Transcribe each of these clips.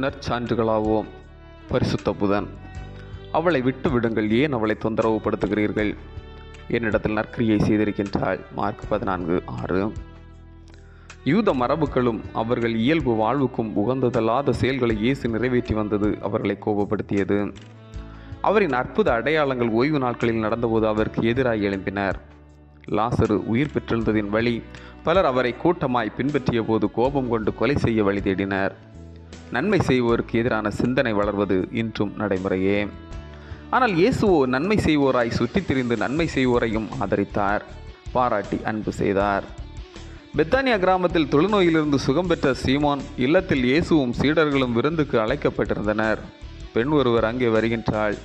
நற்சான்றுகளாவோம். பரிசுத்த புதன் அவளை விட்டு விடுங்கள் ஏன் அவளை தொந்தரவு படுத்துகிறீர்கள் என்னிடத்தில் நற்கிரியை செய்திருக்கின்றாள். மார்க் பதினான்கு ஆறு. யூத மரபுகளும் அவர்கள் இயல்பு வாழ்வுக்கும் உகந்ததல்லாத செயல்களை இயேசு நிறைவேற்றி வந்தது அவர்களை கோபப்படுத்தியது. அவரின் அற்புத அடையாளங்கள் ஓய்வு நாட்களில் நடந்தபோது அவருக்கு எதிராக எழும்பினர். லாசரு உயிர் பெற்றெழுந்ததின் வழி பலர் அவரை கூட்டமாய் பின்பற்றிய போது கோபம் கொண்டு கொலை செய்ய வழி தேடினர். நன்மை செய்வோருக்கு எதிரான சிந்தனை வளர்வது இன்றும் நடைமுறையே. ஆனால் இயேசுவோ நன்மை செய்வோராய் சுற்றித் திரிந்து நன்மை செய்வோரையும் ஆதரித்தார் பாராட்டி அன்பு செய்தார். பெத்தானியா கிராமத்தில் தொழுநோயிலிருந்து சுகம் பெற்ற சீமான் இல்லத்தில் இயேசுவும் சீடர்களும் விருந்துக்கு அழைக்கப்பட்டிருந்தனர். பெண் ஒருவர் அங்கே வருகின்றாள்.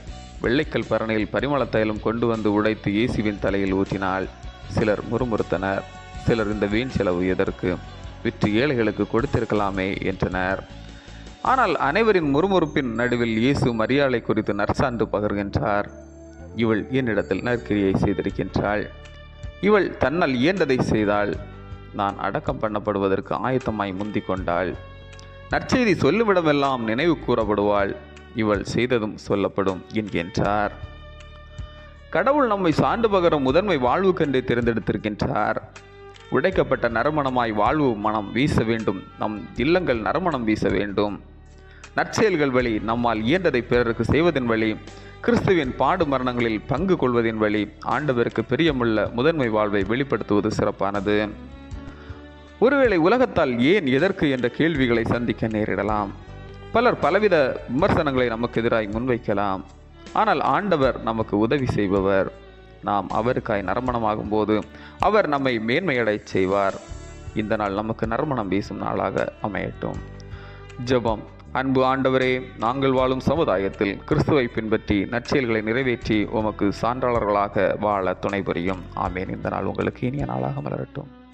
வெள்ளைக்கல் பரணையில் பரிமள தைலம் கொண்டு வந்து உடைத்து இயேசுவின் தலையில் ஊற்றினாள். சிலர் முறுமுறுத்தனர். சிலர் இந்த வீண் செலவு எதற்கு? விற்று ஏழைகளுக்கு கொடுத்திருக்கலாமே என்றனர். ஆனால் அனைவரின் முறுமுறுப்பின் நடுவில் இயேசு மரியாளை குறித்து நற்சான்று பகர்கின்றார். இவள் என்னிடத்தில் நற்கிரியை செய்திருக்கின்றாள். இவள் தன்னால் இயன்றதை செய்தாள். நான் அடக்கம் பண்ணப்படுவதற்கு ஆயத்தமாய் முந்தி கொண்டாள். நற்செய்தி சொல்லுமிடமெல்லாம் நினைவு கூறப்படுவாள். இவள் செய்ததும் சொல்லப்படும் என்கின்றார். கடவுள் நம்மை சான்று பகரும் முதன்மை வாழ்வுக்கென்றே தேர்ந்தெடுத்திருக்கின்றார். உடைக்கப்பட்ட நறுமணமாய் வாழ்வு மனம் வீச வேண்டும். நம் இல்லங்கள் நறுமணம் வீச வேண்டும். நற்செயல்கள் வழி நம்மால் இயன்றதை பிறருக்கு செய்வதன் வழி கிறிஸ்துவின் பாடு மரணங்களில் பங்கு கொள்வதின் வழி ஆண்டவருக்கு பிரியமுள்ள முதன்மை வாழ்வை வெளிப்படுத்துவது சிறப்பானது. ஒருவேளை உலகத்தால் ஏன் எதற்கு என்ற கேள்விகளை சந்திக்க நேரிடலாம். பலர் பலவித விமர்சனங்களை நமக்கு எதிராக முன்வைக்கலாம். ஆனால் ஆண்டவர் நமக்கு உதவி செய்பவர். நாம் அவருக்காய் நறுமணமாகும் போது அவர் நம்மை மேன்மையடைச் செய்வார். இந்த நாள் நமக்கு நறுமணம் வீசும் நாளாக அமையட்டும். ஜெபம். அன்பு ஆண்டவரே நாங்கள் வாழும் சமுதாயத்தில் கிறிஸ்துவை பின்பற்றி நற்செயல்களை நிறைவேற்றி உமக்கு சான்றாளர்களாக வாழ துணை புரியும். ஆமேன். இந்த நாள் உங்களுக்கு இனிய நாளாக மலரட்டும்.